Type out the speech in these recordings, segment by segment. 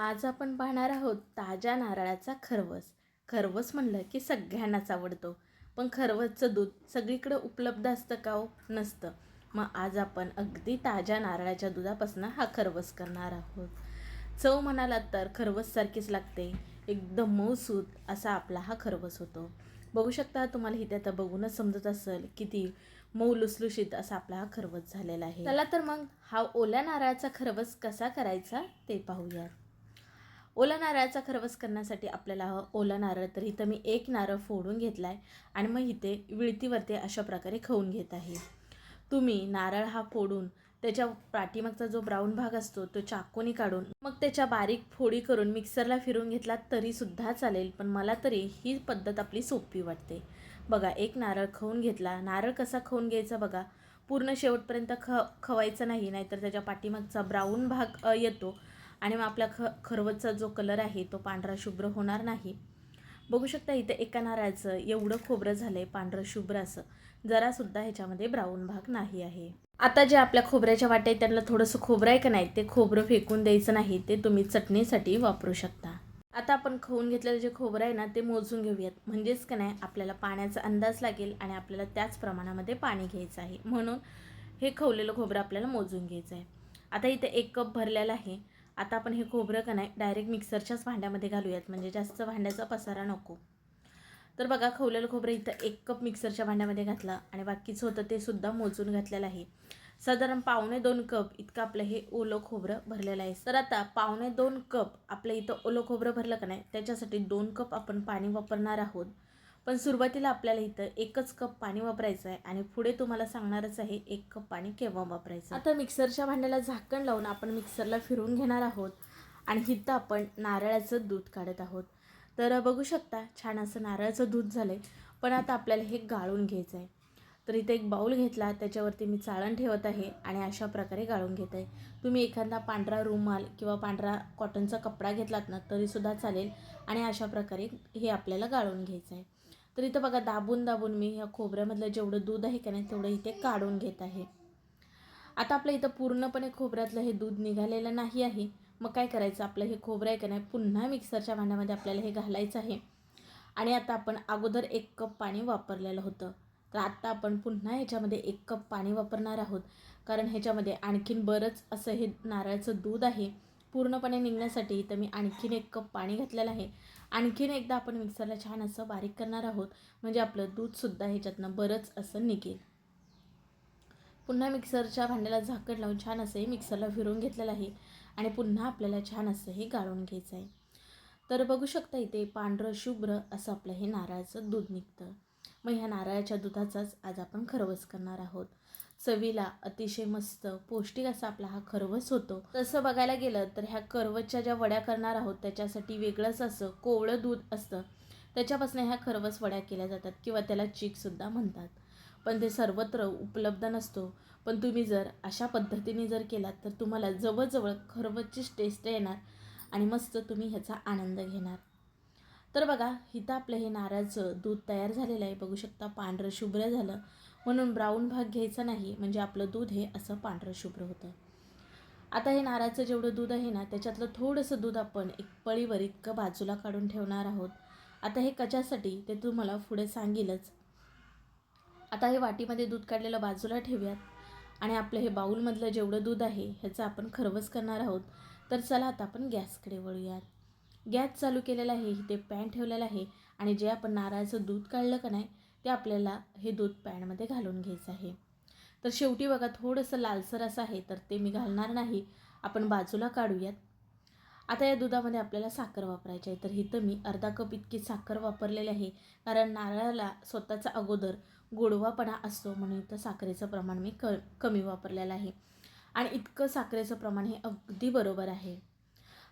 आज आपण पाहणार आहोत ताज्या नारळाचा खरवस. खरवस म्हणलं की सगळ्यांनाच आवडतो. पण खरवसचं दूध सगळीकडे उपलब्ध असतं का हो? नसतं. मग आज आपण अगदी ताज्या नारळाच्या दुधापासून हा खरवस करणार आहोत. चव म्हणालात तर खरवससारखीच लागते. एकदम मऊसूत असा आपला हा खरवस होतो. बघू शकता तुम्हाला इथे आता बघूनच समजत असेल किती मऊ लुसलुशीत असा आपला हा खरवस झालेला आहे. चला तर मग हा ओल्या नारळाचा खरवस कसा करायचा ते पाहूयात. ओला नारळाचा खरवस करण्यासाठी आपल्याला हवं ओला नारळ. तर इथं मी एक नारळ फोडून घेतला आहे आणि मग इथे विळतीवरती अशा प्रकारे खाऊन घेत आहे. तुम्ही नारळ हा फोडून त्याच्या पाठीमागचा जो ब्राऊन भाग असतो तो चाकूनी काढून मग त्याच्या बारीक फोडी करून मिक्सरला फिरून घेतला तरीसुद्धा चालेल पण मला तरी ही पद्धत आपली सोपी वाटते. बघा एक नारळ खाऊन घेतला. नारळ कसा खाऊन घ्यायचा बघा. पूर्ण शेवटपर्यंत ख खवायचं नाही नाहीतर त्याच्या पाठीमागचा ब्राऊन भाग येतो. आणि मग आपला ख खरवतचा जो कलर आहे तो पांढरा शुभ्र होणार नाही. बघू शकता इथे एका नारळाचं एवढं खोबरं झालं आहे पांढरं शुभ्र असं. जरासुद्धा ह्याच्यामध्ये ब्राऊन भाग नाही आहे. आता जे आपल्या खोबऱ्याच्या वाटे त्यांना थोडंसं खोबरं आहे का नाही ते खोबरं फेकून द्यायचं नाही ते तुम्ही चटणीसाठी वापरू शकता. आता आपण खाऊन घेतलेलं जे खोबरं आहे ना ते मोजून घेऊयात. म्हणजेच का नाही आपल्याला पाण्याचा अंदाज लागेल आणि आपल्याला त्याच प्रमाणामध्ये पाणी घ्यायचं आहे. म्हणून हे खवलेलं खोबरं आपल्याला मोजून घ्यायचं आहे. आता इथे एक कप भरलेला आहे. आता आपण हे खोबरं का नाही डायरेक्ट मिक्सरच्याच भांड्यामध्ये घालूयात. म्हणजे जास्त भांड्याचा पसारा नको. तर बघा खवलेलं खोबरं इथं एक कप मिक्सरच्या भांड्यामध्ये घातलं आणि बाकीचं होतं ते सुद्धा मोजून घातलेलं आहे. साधारण पावणे दोन कप इतकं आपलं हे ओलं खोबरं भरलेलं आहे. तर आता पावणे दोन कप आपलं इथं ओलं खोबरं भरलं का नाही त्याच्यासाठी दोन कप आपण पाणी वापरणार आहोत. पण सुरुवातीला आपल्याला इथं एकच कप पाणी वापरायचं आहे आणि पुढे तुम्हाला सांगणारच आहे एक कप पाणी केव्हा वापरायचं आता मिक्सरच्या भांड्याला झाकण लावून आपण मिक्सरला फिरून घेणार आहोत आणि इथं आपण नारळाचं दूध काढत आहोत. तर बघू शकता छान असं नारळाचं दूध झालं आहे पण आता आपल्याला हे गाळून घ्यायचं आहे. तर इथे एक बाऊल घेतला त्याच्यावरती मी चाळण ठेवत आहे आणि अशा प्रकारे गाळून घेत आहे. तुम्ही एखादा पांढरा रुमाल किंवा पांढरा कॉटनचा कपडा घेतलात ना तरीसुद्धा चालेल आणि अशा प्रकारे हे आपल्याला गाळून घ्यायचं आहे. तर इथं बघा दाबून दाबून मी ह्या खोबऱ्यामधलं जेवढं दूध आहे का नाही तेवढं इथे काढून घेत आहे. आता आपलं इथं पूर्णपणे खोबऱ्यातलं हे दूध निघालेलं नाही आहे. मग काय करायचं? आपलं हे खोबरं आहे का नाही पुन्हा मिक्सरच्या भांड्यामध्ये आपल्याला हे घालायचं आहे. आणि आता आपण अगोदर एक कप पाणी वापरलेलं होतं. तर आत्ता आपण पुन्हा ह्याच्यामध्ये एक कप पाणी वापरणार आहोत. कारण ह्याच्यामध्ये आणखीन बरंच असं हे नारळाचं दूध आहे. पूर्णपणे निघण्यासाठी तर मी आणखीन एक कप पाणी घातलेलं आहे. आणखीन एकदा आपण मिक्सरला छान असं बारीक करणार आहोत. म्हणजे आपलं दूधसुद्धा ह्याच्यातनं बरंच असं निघेल. पुन्हा मिक्सरच्या भांड्याला झाकण लावून छान असं हे मिक्सरला फिरून घेतलेलं आहे. आणि पुन्हा आपल्याला छान असं हे गाळून घ्यायचं आहे. तर बघू शकता इथे पांढरं शुभ्र असं आपलं हे नारळाचं दूध निघतं. मग ह्या नारळाच्या दुधाचाच आज आपण खरवस करणार आहोत. चवीला अतिशय मस्त पौष्टिक असा आपला हा खरवस होतो. तसं बघायला गेलं तर ह्या खरवसच्या ज्या वड्या करणार आहोत त्याच्यासाठी वेगळंच असं कोवळं दूध असतं. त्याच्यापासून ह्या खरवस वड्या केल्या जातात किंवा त्याला चीकसुद्धा म्हणतात. पण ते सर्वत्र उपलब्ध नसतो. पण तुम्ही जर अशा पद्धतीने जर केलात तर तुम्हाला जवळजवळ खरवसचीच टेस्ट येणार आणि मस्त तुम्ही ह्याचा आनंद घेणार. तर बघा इथं आपलं हे नारळाचं दूध तयार झालेलं आहे. बघू शकता पांढरं शुभ्र झालं. म्हणून ब्राऊन भाग घ्यायचा नाही म्हणजे आपलं दूध हे असं पांढरं शुभ्र होतं. आता हे नारळाचं जेवढं दूध आहे ना त्याच्यातलं थोडंसं दूध आपण एक पळीवर इतकं बाजूला काढून ठेवणार आहोत. आता हे कशासाठी ते तुम्हाला पुढे सांगेलच. आता हे वाटीमध्ये दूध काढलेलं बाजूला ठेवूयात. आणि आपलं हे बाऊलमधलं जेवढं दूध आहे ह्याचं आपण खरवस करणार आहोत. तर चला आता आपण गॅसकडे वळूयात. गॅस चालू केलेला आहे इथे पॅन ठेवलेला आहे. आणि जे आपण नारळाचं दूध काढलं का नाही ते आपल्याला हे दूध पॅनमध्ये घालून घ्यायचं आहे. तर शेवटी बघा थोडंसं लालसर असं आहे तर ते मी घालणार नाही. आपण बाजूला काढूयात. आता या दुधामध्ये आपल्याला साखर वापरायची आहे. तर इथं मी अर्धा कप इतकी साखर वापरलेली आहे. कारण नारळाला स्वतःचा अगोदर गोडवापणा असतो म्हणून इथं साखरेचं प्रमाण मी क कमी वापरलेलं आहे. आणि इतकं साखरेचं प्रमाण हे अगदी बरोबर आहे.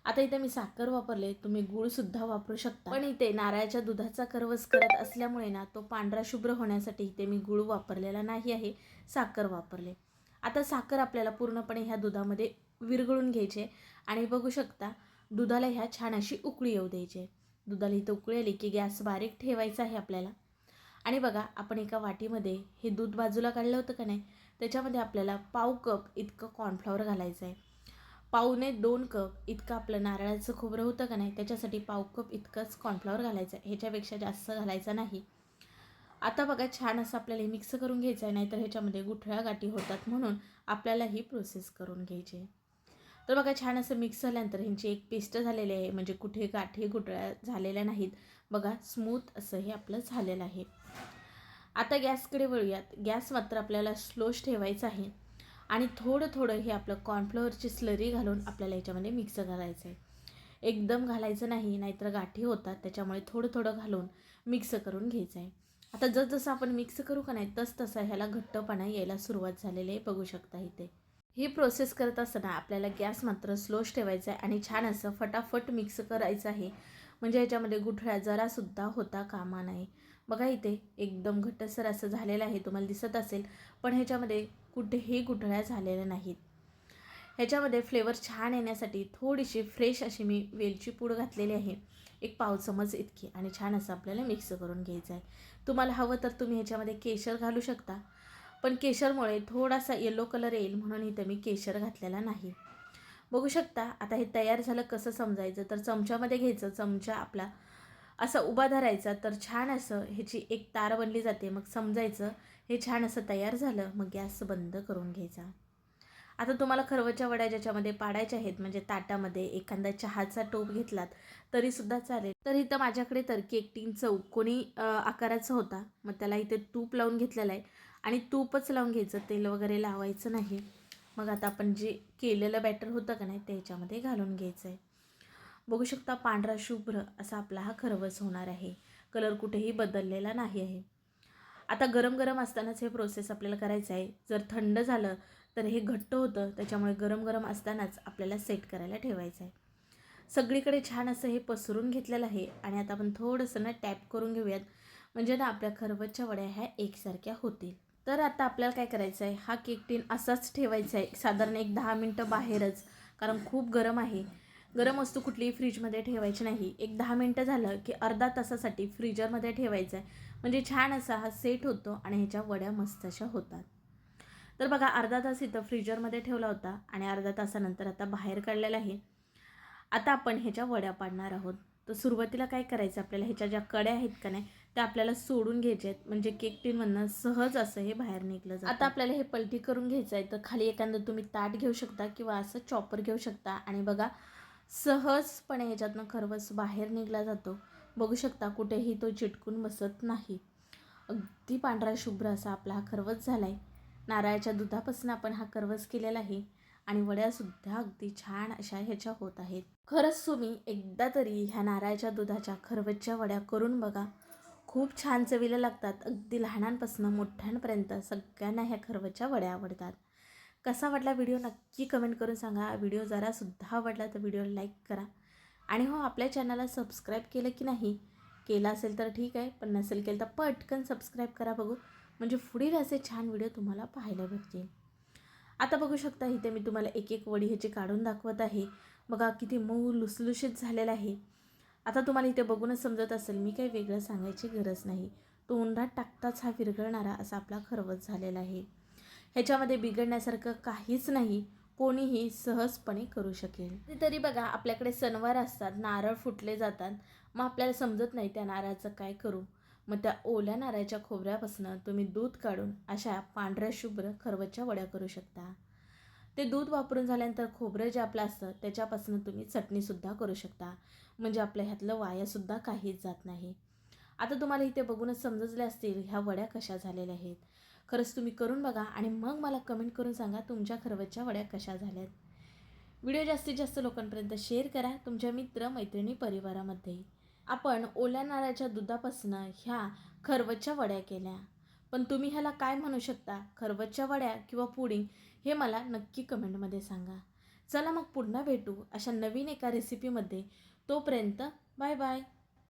आता इथे मी साखर वापरले तुम्ही गूळसुद्धा वापरू शकता. पण इथे नारळाच्या दुधाचा करवस करत असल्यामुळे ना तो पांढरा शुभ्र होण्यासाठी इथे मी गूळ वापरलेला नाही आहे साखर वापरले. आता साखर आपल्याला पूर्णपणे ह्या दुधामध्ये विरघळून घ्यायचे आणि बघू शकता दुधाला ह्या छान अशी उकळी येऊ द्यायची. दुधाला इथं उकळी आली की गॅस बारीक ठेवायचा आहे आपल्याला. आणि बघा आपण एका वाटीमध्ये हे दूध बाजूला काढलं होतं का नाही त्याच्यामध्ये आपल्याला पाव कप इतकं कॉर्नफ्लॉवर घालायचं आहे. पावणे दोन कप इतकं आपलं नारळाचं खोबरं होतं का नाही त्याच्यासाठी पाव कप इतकंच कॉर्नफ्लॉवर घालायचं. आहे ह्याच्यापेक्षा जास्त घालायचं नाही. आता बघा छान असं आपल्याला हे मिक्स करून घ्यायचं आहे नाहीतर ह्याच्यामध्ये गुठळ्या गाठी होतात म्हणून आपल्याला ही प्रोसेस करून घ्यायची आहे. तर बघा छान असं मिक्स झाल्यानंतर ह्यांची एक पेस्ट झालेली आहे म्हणजे कुठे गाठी गुठळ्या झालेल्या नाहीत. बघा स्मूथ असं हे आपलं झालेलं आहे. आता गॅसकडे वळूयात. गॅस मात्र आपल्याला स्लोच ठेवायचा आहे. आणि थोडं थोडं हे आपलं कॉर्नफ्लोअरची स्लरी घालून आपल्याला याच्यामध्ये मिक्स घालायचं आहे एकदम घालायचं नाही नाहीतर गाठी होतात त्याच्यामुळे थोडं थोडं घालून मिक्स करून घ्यायचं आहे आता जसजसं आपण मिक्स करू का नाही तस तसा ह्याला घट्टपणा यायला सुरुवात झालेली आहे बघू शकता इथे. ही प्रोसेस करत असताना आपल्याला गॅस मात्र स्लोच ठेवायचा आहे आणि छान असं फटाफट मिक्स करायचं आहे. म्हणजे ह्याच्यामध्ये गुठळ्या जरासुद्धा होता कामा नाही. बघा इथे एकदम घट्टसर असं झालेलं आहे तुम्हाला दिसत असेल पण ह्याच्यामध्ये कुठेही गुठळ्या झालेल्या नाहीत. ह्याच्यामध्ये फ्लेवर छान येण्यासाठी थोडीशी फ्रेश अशी मी वेलची पूड घातलेली आहे. एक पाव चमच इतकी आणि छान असं आपल्याला मिक्स करून घ्यायचं आहे. तुम्हाला हवं तर तुम्ही ह्याच्यामध्ये केशर घालू शकता. पण केशरमुळे थोडासा येलो कलर येईल म्हणून इथं मी केशर घातलेला नाही. बघू शकता आता हे तयार झालं कसं समजायचं? तर चमच्यामध्ये घ्यायचं. चमचा आपला असा उभा धरायचा तर छान असं ह्याची एक तार बनली जाते. मग समजायचं हे छान असं तयार झालं मग गॅस बंद करून घ्यायचा. आता तुम्हाला खरवच्या वड्या ज्याच्यामध्ये पाडायच्या आहेत म्हणजे ताटामध्ये एखादा चहाचा टोप घेतलात तरीसुद्धा चालेल. तर इथं माझ्याकडे तर की टीन चौकोनी आकाराचा होता मग त्याला इथे तूप लावून घेतलेलं आहे. आणि तूपच लावून घ्यायचं तेल वगैरे लावायचं नाही. मग आता आपण जे केलेलं बॅटर होतं का नाही त्याच्यामध्ये घालून घ्यायचं आहे बघू शकता पांढरा शुभ्र असा आपला हा खरवस होणार आहे. कलर कुठेही बदललेला नाही आहे. आता गरम गरम असतानाच हे प्रोसेस आपल्याला करायचं आहे. जर थंड झालं तर हे घट्ट होतं. त्याच्यामुळे गरम गरम असतानाच आपल्याला सेट करायला ठेवायचं आहे. सगळीकडे छान असं हे पसरून घेतलेलं आहे आणि आता आपण थोडंसं ना टॅप करून घेऊयात. म्हणजे ना आपल्या खरवतच्या वड्या ह्या एकसारख्या होतील. तर आता आपल्याला काय करायचं आहे? हा केक टीन असाच ठेवायचा आहे. साधारण एक दहा मिनटं बाहेरच कारण खूप गरम आहे. गरम वस्तू कुठलीही फ्रीजमध्ये ठेवायची नाही. एक दहा मिनटं झालं की अर्धा तासासाठी फ्रीजरमध्ये ठेवायचं आहे. म्हणजे छान असा हा सेट होतो आणि ह्याच्या वड्या मस्त अशा होतात. तर बघा अर्धा तास इथं फ्रीजरमध्ये ठेवला होता आणि अर्धा तासानंतर आता बाहेर काढलेला आहे. आता आपण ह्याच्या वड्या पाडणार आहोत. तर सुरुवातीला काय करायचं आपल्याला? ह्याच्या ज्या कड्या आहेत का नाही त्या आपल्याला सोडून घ्यायच्या आहेत. म्हणजे केक टीनमधनं सहज असं हे बाहेर निघलं जातं. आता आपल्याला हे पलटी करून घ्यायचं आहे. तर खाली एखादं तुम्ही ताट घेऊ शकता किंवा असं चॉपर घेऊ शकता. आणि बघा सहजपणे ह्याच्यातनं खरवस बाहेर निघला जातो. बघू शकता कुठेही तो चिटकून बसत नाही. अगदी पांढरा शुभ्र असा आपला हा खरवस झाला आहे नारळाच्या दुधापासून आपण हा खरवस केलेला आहे आणि वड्यासुद्धा अगदी छान अशा ह्याच्या होत आहेत. खरंच तुम्ही एकदा तरी ह्या नारळाच्या दुधाच्या खरवसच्या वड्या करून बघा. खूप छान चवीला लागतात. अगदी लहानांपासून मोठ्यांपर्यंत सगळ्यांना ह्या खरवसच्या वड्या आवडतात. कसा वाटला व्हिडिओ नक्की कमेंट करून सांगा. व्हिडिओ जरासुद्धा आवडला तर व्हिडिओ लाईक करा. आणि हो आपल्या चॅनलला सबस्क्राईब केलं की नाही केलं असेल तर ठीक आहे पण नसेल केलं तर पटकन सबस्क्राईब करा बघू. म्हणजे पुढील असे छान व्हिडिओ तुम्हाला पाहायला भेटतील. आता बघू शकता इथे मी तुम्हाला एक एक वडी ह्याची काढून दाखवत आहे. बघा किती मऊ लुसलुशीत झालेला आहे. आता तुम्हाला इथे बघूनच समजत असेल मी काही वेगळं सांगायची गरज नाही. तो उंडात टाकताच हा विरघळणारा असा आपला खरवत झालेला आहे. ह्याच्यामध्ये बिघडण्यासारखं काहीच नाही. कोणीही सहजपणे करू शकेल. तरी बघा आपल्याकडे सणवार असतात नारळ फुटले जातात. मग आपल्याला समजत नाही त्या नारळाचं काय करू. मग त्या ओल्या नारळाच्या खोबऱ्यापासून तुम्ही दूध काढून अशा पांढऱ्या शुभ्र खरवच्या वड्या करू शकता. ते दूध वापरून झाल्यानंतर खोबरं जे आपलं असतं त्याच्यापासून तुम्ही चटणीसुद्धा करू शकता. म्हणजे आपल्या ह्यातलं वायासुद्धा काहीच जात नाही. आता तुम्हाला इथे बघूनच समजले असतील ह्या वड्या कशा झालेल्या आहेत. खरंच तुम्ही करून बघा आणि मग मला कमेंट करून सांगा तुमच्या खरवतच्या वड्या कशा झाल्यात. व्हिडिओ जास्तीत जास्त लोकांपर्यंत शेअर करा तुमच्या मित्र मैत्रिणी परिवारामध्ये. आपण ओल्या नारळाच्या दुधापासून ह्या खरवतच्या वड्या केल्या. पण तुम्ही ह्याला काय म्हणू शकता? खरवतच्या वड्या किंवा पुडिंग हे मला नक्की कमेंटमध्ये सांगा. चला मग पुन्हा भेटू अशा नवीन एका रेसिपीमध्ये तोपर्यंत बाय बाय.